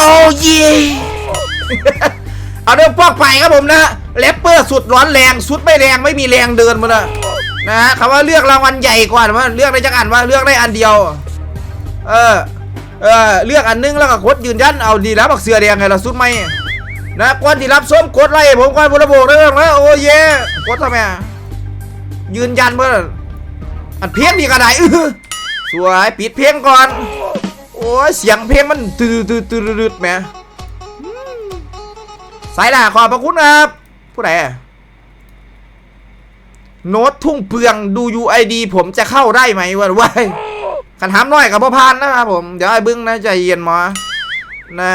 โอ้ยเอาเรื่องพวกไปครับผมนะแรปเปอร์สุดร้อนแรงสุดไม่แรงไม่มีแรงเดินมาเลยนะคำว่าเลือกรางวัลใหญ่กว่าว่าเลือกได้จักอันว่าเลือกได้อันเดียว เออเออเลือกอันนึงแล้วก็กดยืนยันเอาดีแล้วบักเสือแดงไงล่ะสุดไหมนะก่อนที่รับส้มกดไล่ผมก่อนบุรบกเรื่องนะโอ้เย่กดทำไมยืนยันเพื่ออันเพียงนี่ก็ไดสวยปิดเพลงก่อน โอ้ยเสียงเพลงมันตืดตืดตืดตืดแมอืมสายด่าขอบพระคุณครับ ผู้ใดโน้ตทุ่งเพืองดู UID ผมจะเข้าได้ไหมวะวายขันถามน้อยกับพ่อพานนะครับผม เดี๋ยวไอ้บึ้งนะใจเย็นหมอนะ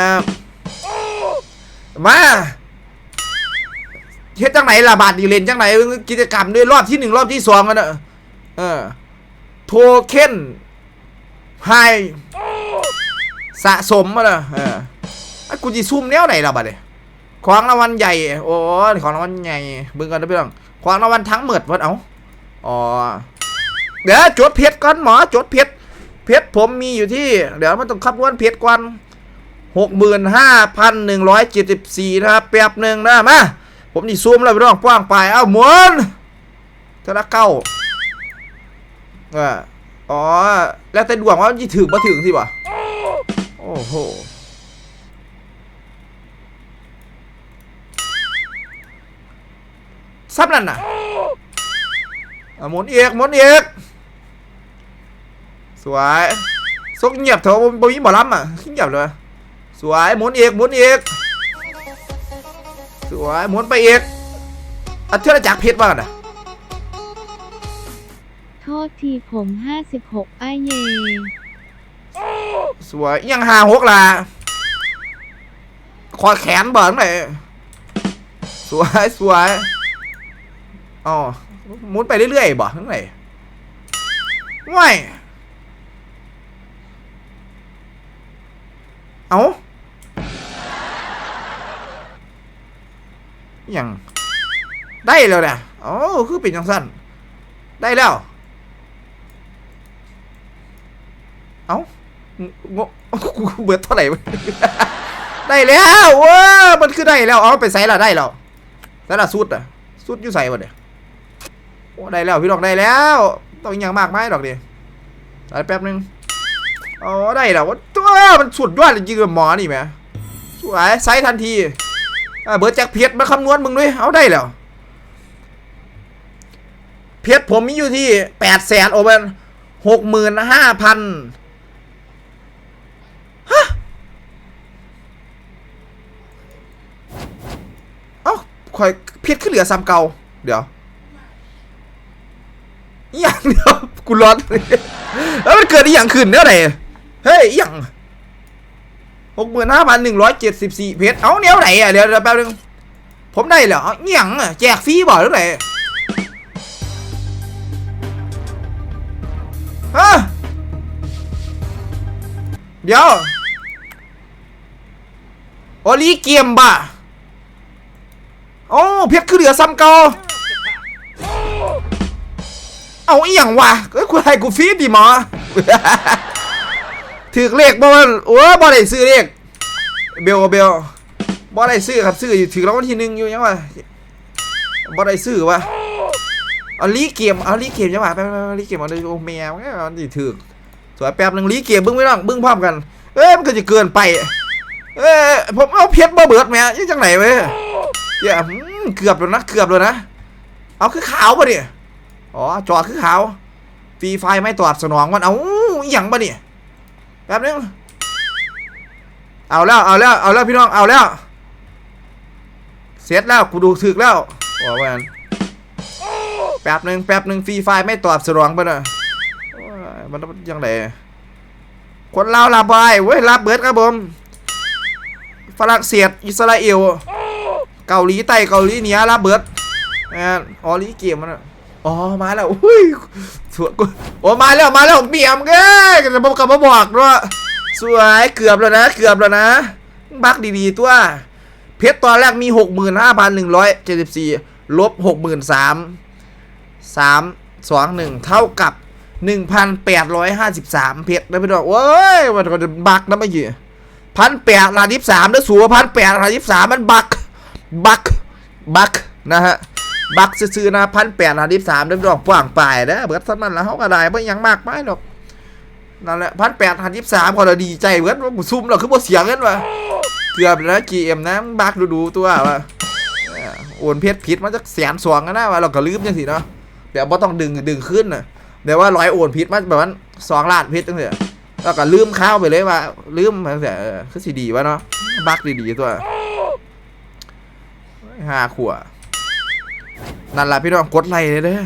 มาเฮ็ดจังไหนล่ะบาทดีเลนจังไหนกิจกรรมด้วยรอบที่หนึ่งรอบที่สองกันเนอะเออ โทเค็นไฮ สะสมมาเลยเออไอ้กูจีซุ่มแนวไหนล่ะบัดเนี่ยของรางวัลใหญ่ โอ้ของรางวัลใหญ่เบิ่งกันนะพี่น้องของรางวัลทั้งหมดวัดเอาอ๋อเดี๋ยวจดเพชรก่อนหมอจดเพชรเพชรผมมีอยู่ที่ เดี๋ยวมันต้องคับวนเพชรก่อนหกหมื่นห้าพันหนึ่งร้อยเจ็ดสิบสี่นะครับแป๊บหนึ่งนะมาผมนี่ซูมแล้วพี่น้องกว้างไปเอ้าหมุนเท่าละเก้าเอออ๋อแล้วแต่ดวงว่ามันจะถึงมาถึงสิวะ โอ้โห ซับนั่นน่ะหมุนเอกหมุนเอกสวยซกเงียบเถอะบ่บ่มีหมอลำอะเงียบเลย สวยหมุนเอกหมุนเอกสวยหมุนไปเอกอันเท่าจากเพชรบ้างน่ะโทษทีผม 56 อ้ายเย สวยยังหาหกล่ะคอแขนเบิร์นเลยสวยสวยอ๋อมุนไปเรื่อยๆบ่ทั้งไหนว้ายเอาอยังได้แล้วนะอ๋อคือเป็นจังสั้นได้แล้ว เอ้า งกูเบิดเท่าไหร่ได้แล้วว้ามันคือได้แล้ว เอาไปใส่ละได้แล้วใส่ละสุดอะสุดอยู่ใส่วะเนี่ยโอ้ได้แล้วพี่ดอกได้แล้ว ต้องอยังมากไหมดอกดียวอแป๊บนึงอ๋อได้แล้ววะตัวมันสุดยอดจริงๆหมอนี่แหมสวยใส่ทันทีเบิร์ดแจ็คเพชรมาคำนวณมึงด้วยเอาได้แล้วเพชรผมมีอยู่ที่แปดแสนโอเปนหกหมื่นห้าพัน เอ้า คอยเพชรขึ้นเหลือซ้ำเก่า เดี๋ยวอย่างเดียวกูร้อนแล้วมันเกิดอหย่างขึ้นเนี่ยไหนเฮ้ยอย่างหกหมื่นห้าพันหนึ่งร้อยเจ็ดสิบสี่เพชรเอ้าแนวไหนอะเดี๋ยวเดี๋ยวแป๊บนึงผมได้เหรออหย่างอะแจกฟรีบ่หรือไงฮะเดี๋ยวโอลีเกมบ่ะ โอ้เพชรคือเหลือซ้ำเก่าเอาอีหยังวะเอ้ยกูให้กูฟีดดิหมอถือเลขบ่มันโอ้บ่ได้ซื้อเลขเบลเบลบ่ได้ซื้อครับซื้ออยู่ถือรางวัลที่หนึ่งอยู่ยังวะบ่ได้ซื้อวะเอาลีเกมเอาลีเกมยังวะไปไปลีเกมเอาเลยโอ้แมวแม่มันสิถือสวยแป๊บหนึงลีเกมเบิ่งไม่ต้องเบิ่งพร้อมกัน เอ้ยมันก็จะเกินไป เอ้ยผมเอาเพชรบ่เบิดแม่ยังจังไหนเว้ย เดี๋ยวอืมเกือบแล้วนะเกือบแล้วนะ เอาคือขาวปะเนี่ยอ๋อจอคือขาวฟรีไฟไม่ตอบสนองมันเอาอย่างปะเนี่ยแป๊บนึงเอาแล้วเอาแล้วเอาแล้วพี่น้องเอาแล้วเสร็จแล้วกูดูถึกแล้วโอ้แมนแป๊บนึงแป๊บนึงฟรีไฟไม่ตอบสนองปะเนี่ยยมันยังไงคนเราวลาบายเว้ยรับเบิร์ดครับผมฝรั่งเศสอิสราเอล เกาหลีใต้เกาหลีเหนือรับเบิดแอนออลีเกมมันอะอ๋อมาแล้วอุ้ยสวยกูโอ้มาแล้วมาแล้วเมียมเอ้ยจะบอกกับมาบอกด้วยสวยเกือบแล้วนะ เกือบแล้วนะบักดีๆตัว เพชรตอนแรกมีหกหมื่นห้าพันหนึ่งร้อยเจ็ดสิบสี่ลบหกหมื่นสามสามสองหนึ่งเท่ากับหนึ่งพันแปดร้อยห้าสิบสามเพชรนะพี่น้องโอ้ยมันก็จะบักนะไม่ยี่พันแปดลานยี่สามแล้วสัวพันแปดลานยี่สามมันบัก บักบักนะฮะบักซื้อๆนะพันแปดล้านยี่สามเริ่มดอกกว้างปลายนะเบิดสมันแล้วเขาก็ได้ไม่ยังมากไม่หรอกนั่นแหละพันแปดล้านยี่สามพอเราดีใจเบิดว่าหมูซุ่มเราคือบ่เสียเงินวะเกือบแล้วจีเอ็มนะบักดูๆตัววะออโอนเพชรผิดมาจากแสนสองกันนะว่ะเราก็ลืมจังสิเนาะเดี๋ยวบ่ต้องดึงดึงขึ้นนะเดี๋ยวว่าร้อยโอนผิดมาแบบว่าสองล้านเพชรจังเถอะแล้วก็ลืมข้าวไปเลยว่าลืมจังเถอะเออคือสิดีวะเนาะบักดีๆตัว ห้าขวบนั่นแหละพี่น้องกดไลค์เลยเด้อ